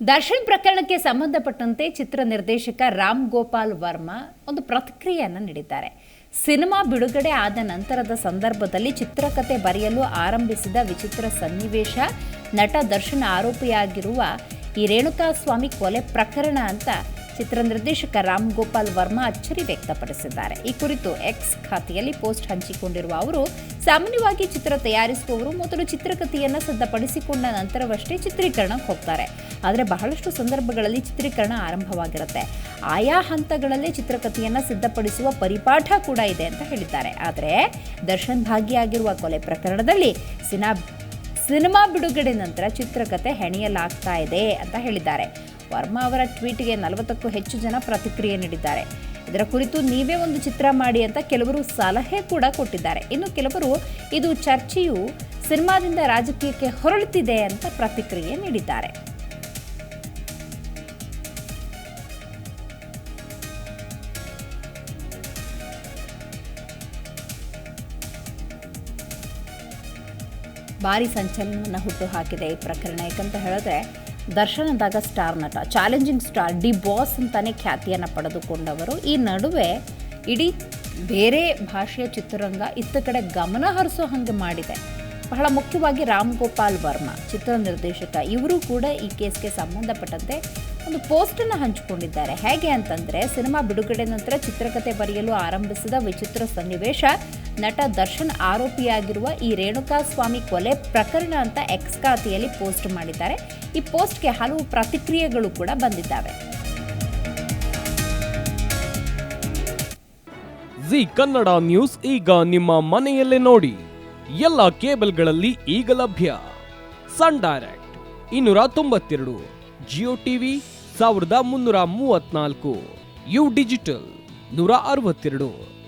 ದರ್ಶನ್ ಪ್ರಕರಣಕ್ಕೆ ಸಂಬಂಧಪಟ್ಟಂತೆ ಚಿತ್ರ ನಿರ್ದೇಶಕ ರಾಮ್ ಗೋಪಾಲ್ ವರ್ಮಾ ಒಂದು ಪ್ರತಿಕ್ರಿಯೆಯನ್ನು ನೀಡಿದ್ದಾರೆ. ಸಿನಿಮಾ ಬಿಡುಗಡೆ ಆದ ನಂತರದ ಸಂದರ್ಭದಲ್ಲಿ ಚಿತ್ರಕತೆ ಬರೆಯಲು ಆರಂಭಿಸಿದ ವಿಚಿತ್ರ ಸನ್ನಿವೇಶ, ನಟ ದರ್ಶನ್ ಆರೋಪಿಯಾಗಿರುವ ಈ ರೇಣುಕಾಸ್ವಾಮಿ ಕೊಲೆ ಪ್ರಕರಣ ಅಂತ ಚಿತ್ರ ನಿರ್ದೇಶಕ ರಾಮ್ ಗೋಪಾಲ್ ವರ್ಮಾ ಅಚ್ಚರಿ ವ್ಯಕ್ತಪಡಿಸಿದ್ದಾರೆ. ಈ ಕುರಿತು ಎಕ್ಸ್ ಖಾತೆಯಲ್ಲಿ ಪೋಸ್ಟ್ ಹಂಚಿಕೊಂಡಿರುವ ಅವರು, ಸಾಮಾನ್ಯವಾಗಿ ಚಿತ್ರ ತಯಾರಿಸುವವರು ಮೊದಲು ಚಿತ್ರಕಥೆಯನ್ನು ಸಿದ್ಧಪಡಿಸಿಕೊಂಡ ನಂತರವಷ್ಟೇ ಚಿತ್ರೀಕರಣಕ್ಕೆ ಹೋಗ್ತಾರೆ. ಆದರೆ ಬಹಳಷ್ಟು ಸಂದರ್ಭಗಳಲ್ಲಿ ಚಿತ್ರೀಕರಣ ಆರಂಭವಾಗಿರುತ್ತೆ. ಆಯಾ ಹಂತಗಳಲ್ಲೇ ಚಿತ್ರಕಥೆಯನ್ನು ಸಿದ್ಧಪಡಿಸುವ ಪರಿಪಾಠ ಕೂಡ ಇದೆ ಅಂತ ಹೇಳಿದ್ದಾರೆ. ಆದರೆ ದರ್ಶನ್ ಭಾಗಿಯಾಗಿರುವ ಕೊಲೆ ಪ್ರಕರಣದಲ್ಲಿ ಸಿನಾ ಸಿನಿಮಾ ಬಿಡುಗಡೆ ನಂತರ ಚಿತ್ರಕಥೆ ಹೆಣೆಯಲಾಗ್ತಾ ಇದೆ ಅಂತ ಹೇಳಿದ್ದಾರೆ. ವರ್ಮಾ ಅವರ ಟ್ವೀಟ್ಗೆ ನಲವತ್ತಕ್ಕೂ ಹೆಚ್ಚು ಜನ ಪ್ರತಿಕ್ರಿಯೆ ನೀಡಿದ್ದಾರೆ. ಇದರ ಕುರಿತು ನೀವೇ ಒಂದು ಚಿತ್ರ ಮಾಡಿ ಅಂತ ಕೆಲವರು ಸಲಹೆ ಕೂಡ ಕೊಟ್ಟಿದ್ದಾರೆ. ಇನ್ನು ಕೆಲವರು ಇದು ಚರ್ಚೆಯು ಸಿನಿಮಾದಿಂದ ರಾಜಕೀಯಕ್ಕೆ ಹೊರಳುತ್ತಿದೆ ಅಂತ ಪ್ರತಿಕ್ರಿಯೆ ನೀಡಿದ್ದಾರೆ. ಭಾರಿ ಸಂಚಲನವನ್ನು ಹುಟ್ಟು ಹಾಕಿದೆ ಈ ಪ್ರಕರಣ. ಯಾಕಂತ ಹೇಳಿದ್ರೆ ದರ್ಶನ್ ಅಂದಾಗ ಸ್ಟಾರ್ ನಟ, ಚಾಲೆಂಜಿಂಗ್ ಸ್ಟಾರ್ ಡಿ ಬಾಸ್ ಅಂತಲೇ ಖ್ಯಾತಿಯನ್ನು ಪಡೆದುಕೊಂಡವರು. ಈ ನಡುವೆ ಇಡೀ ಬೇರೆ ಭಾಷೆಯ ಚಿತ್ರರಂಗ ಇತ್ತ ಕಡೆ ಗಮನ ಹರಿಸೋ ಹಂಗೆ ಮಾಡಿದೆ. ಬಹಳ ಮುಖ್ಯವಾಗಿ ರಾಮ್ ಗೋಪಾಲ್ ವರ್ಮಾ, ಚಿತ್ರ ನಿರ್ದೇಶಕ. ಇವರು ಕೂಡ ಈ ಕೇಸ್ಗೆ ಸಂಬಂಧಪಟ್ಟಂತೆ ಒಂದು ಪೋಸ್ಟನ್ನು ಹಂಚಿಕೊಂಡಿದ್ದಾರೆ. ಹೇಗೆ ಅಂತಂದರೆ, ಸಿನಿಮಾ ಬಿಡುಗಡೆ ನಂತರ ಚಿತ್ರಕಥೆ ಬರೆಯಲು ಆರಂಭಿಸಿದ ವಿಚಿತ್ರ ಸನ್ನಿವೇಶ ನಟ ದರ್ಶನ್ ಆರೋಪಿಯಾಗಿರುವ ಈ ರೇಣುಕಾಸ್ವಾಮಿ ಕೊಲೆ ಪ್ರಕರಣ ಅಂತ ಎಕ್ಸ್ ಖಾತೆಯಲ್ಲಿ ಪೋಸ್ಟ್ ಮಾಡಿದ್ದಾರೆ. ಈ ಪೋಸ್ಟ್ಗೆ ಹಲವು ಪ್ರತಿಕ್ರಿಯೆಗಳು ಕೂಡ ಬಂದಿದ್ದಾವೆ. ಜಿ ಕನ್ನಡ ನ್ಯೂಸ್ ಈಗ ನಿಮ್ಮ ಮನೆಯಲ್ಲೇ ನೋಡಿ. ಎಲ್ಲ ಕೇಬಲ್ಗಳಲ್ಲಿ ಈಗ ಲಭ್ಯ. ಸನ್ ಡೈರೆಕ್ಟ್ ಇನ್ನೂರ ತೊಂಬತ್ತೆರಡು ಜಿಯೋ ಟಿವಿ ಸಾವಿರದ ಮುನ್ನೂರ ಮೂವತ್ನಾಲ್ಕು ಯು ಡಿಜಿಟಲ್ ನೂರ ಅರವತ್ತೆರಡು.